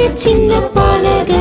சின்ன சின்ன பலகை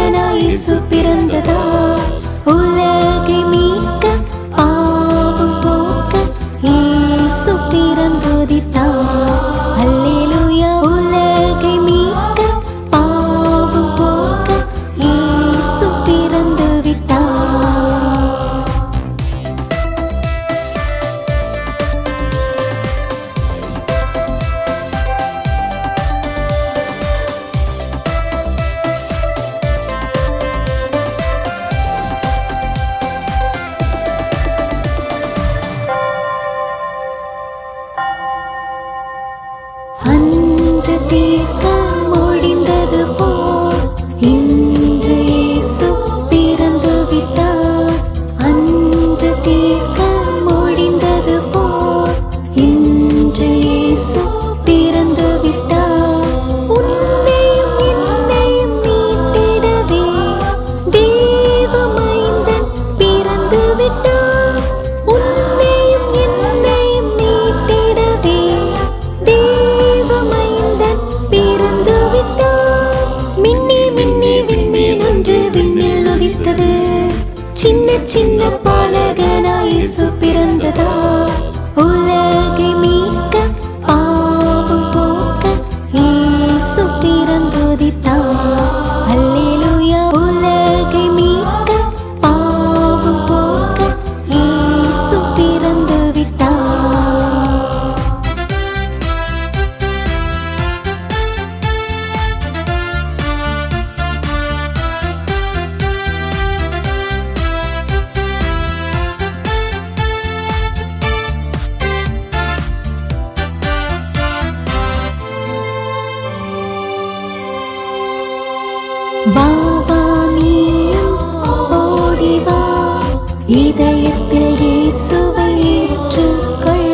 வீட்டில் இயேசுவை ஏற்றுக்கொள்.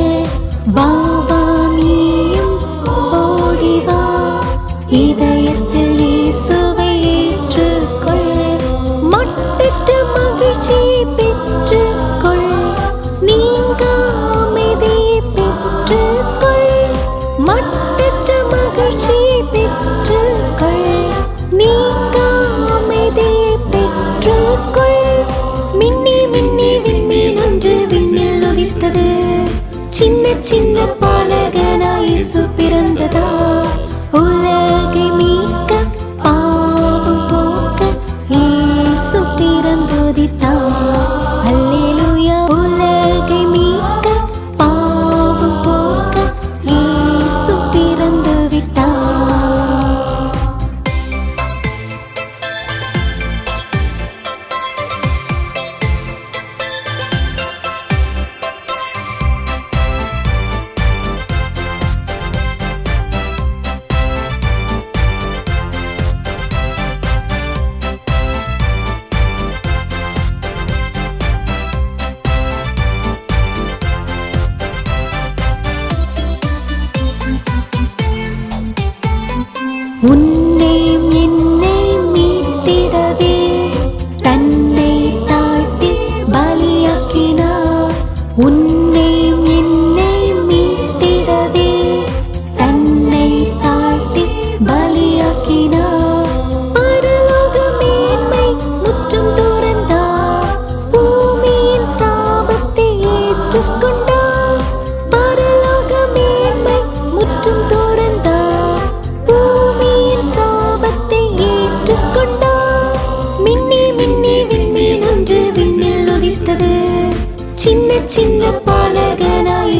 வா சின்ன சின்ன பாலகனாய்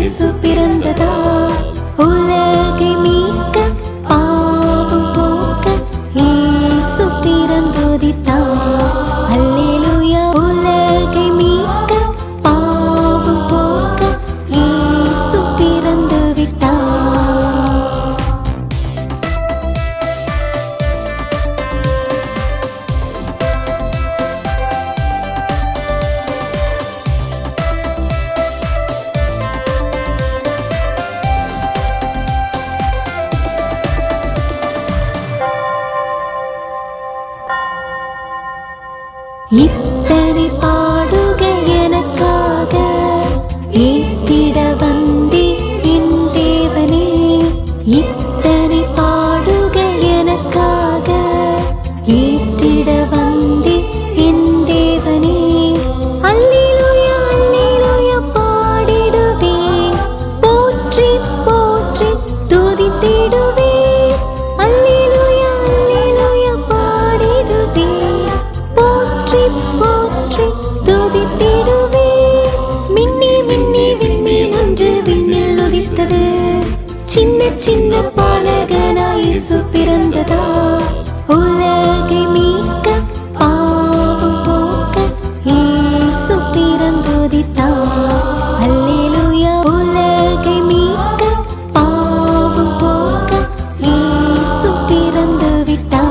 一 சின்ன சின்ன பாலகனாய் இயேசு பிறந்ததா உலகை மீட்க பாவம் போக்க இயேசு பிறந்தோதித்தா அல்லேலூயா உலகை மீட்க பாவம் போக்க இயேசு பிறந்து விட்டா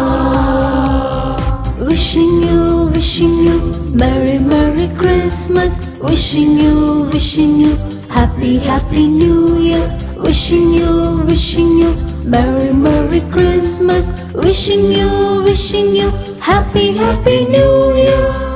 Wishing you, wishing you Merry, Merry Christmas Wishing you, wishing you Happy, Happy New Year Wishing you, wishing you Merry, Merry Christmas. Wishing you, wishing you Happy, Happy New Year